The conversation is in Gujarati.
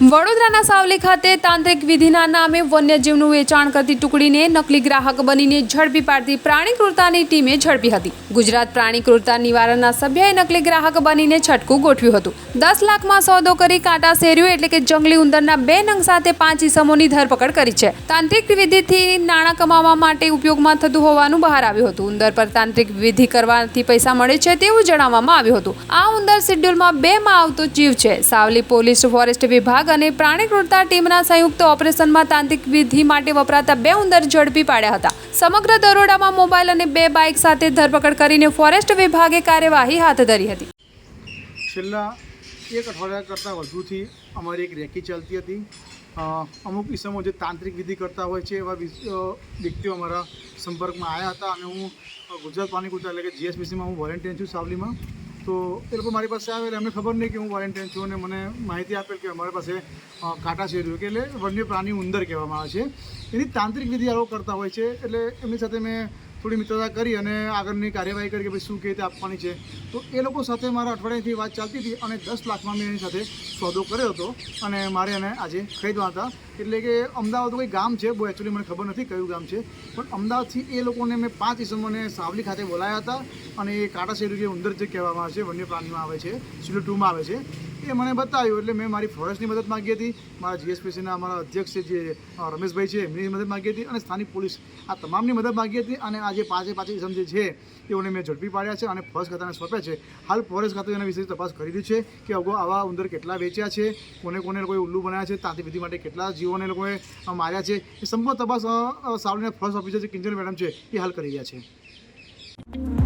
વડોદરાના સાવલી ખાતે તાંત્રિક વિધિના નામે વન્યજીવનું વેચાણ કરતી ટુકડીને નકલી ગ્રાહક બનીને ઝડપી પાડતી પ્રાણી ક્રૂરતાની ટીમે ઝડપી હતી. ગુજરાત પ્રાણી ક્રૂરતા નિવારણના સભ્યએ નકલી ગ્રાહક બનીને છટકું ગોઠવ્યું હતું. દસ લાખમાં સોદો કરી કાંટા શેર્યું એટલે કે જંગલી ઉંદરના બે નંગ સાથે પાંચ ઇસમોની ધરપકડ કરી છે. તાંત્રિક વિધિથી નાણાં કમાવા માટે ઉપયોગમાં થતું હોવાનું બહાર આવ્યું હતું. ઉંદર પર તાંત્રિક વિધિ કરવાથી પૈસા મળે છે તેવું જણાવવામાં આવ્યું હતું. આ ઉંદર શેડ્યુલમાં બે માં આવતો જીવ છે. સાવલી પોલીસ ફોરેસ્ટ વિભાગ અને પ્રાણી ક્રૂરતા ટીમના સંયુક્ત ઓપરેશનમાં તાંત્રિક વિધિ માટે વપરાતા બે ઉંદર ઝડપી પાડ્યા હતા. સમગ્ર દરોડામાં મોબાઈલ અને બે બાઇક સાથે ધરપકડ કરીને ફોરેસ્ટ વિભાગે કાર્યવાહી હાથ ધરી હતી. છેલ્લા એક અઠવાડિયા કરતાં વધુથી અમારી એક રેકી ચાલતી હતી. અમુક ઇસમો જે તાંત્રિક વિધિ કરતા હોય છે એવા વ્યક્તિઓ અમારા સંપર્કમાં આવ્યા હતા અને હું ગુજરાત પાણી કુતા એટલે કે જીએસબીસીમાં હું વોલેન્ટિયર છું સાવલીમાં. તો એ લોકો મારી પાસે આવે એટલે એમને ખબર નહીં કે હું વોલેન્ટિયર છું અને મને માહિતી આપેલ કે અમારી પાસે કાંટા શેર્યું કે એટલે વન્ય પ્રાણી ઉંદર કહેવામાં આવે છે. એની તાંત્રિક વિધિ આવો કરતા હોય છે એટલે એમની સાથે મેં થોડી મિત્રતા કરી અને આગળની કાર્યવાહી કરી કે ભાઈ શું કે રીતે આપવાની છે. તો એ લોકો સાથે મારા અઠવાડિયાથી વાત ચાલતી હતી અને દસ લાખમાં મેં એની સાથે સોદો કર્યો હતો અને મારે એને આજે ખરીદવા હતા. એટલે કે અમદાવાદ કોઈ ગામ છે, બહુ એકચ્યુઅલી મને ખબર નથી કયું ગામ છે, પણ અમદાવાદથી એ લોકોને મેં પાંચ ઇસમોને સાવલી ખાતે બોલાયા હતા. અને એ કાંટા શેરું જે ઉંદર જે કહેવામાં આવે છે, વન્ય પ્રાણીમાં આવે છે સિલો ટુમાં આવે છે. એ મને બતાવ્યું એટલે મેં મારી ફોરેસ્ટની મદદ માગી હતી. મારા જીએસપીસીના અમારા અધ્યક્ષ છે, જે રમેશભાઈ છે, એમની મદદ માગી હતી અને સ્થાનિક પોલીસ આ તમામની મદદ માગી હતી અને આજે પાંચે પાંચે ઇસમ જે છે, તેઓને મેં ઝડપી પાડ્યા છે અને ફોરેસ્ટ ખાતાને સોંપ્યા છે. હાલ ફોરેસ્ટ ખાતું એના વિશે તપાસ કરી રહ્યું છે કે અગાઉ આવા ઉંદર કેટલા વેચ્યા છે, કોને કોને લોકોએ ઉલ્લુ બનાવ્યા છે તાંતી વિધિ માટે કેટલા જીવોને લોકોએ માર્યા છે. એ સંપૂર્ણ તપાસ સાવલીના ફોરેસ્ટ ઓફિસર જે કિંજલ મેડમ છે, એ હાલ કરી રહ્યા છે.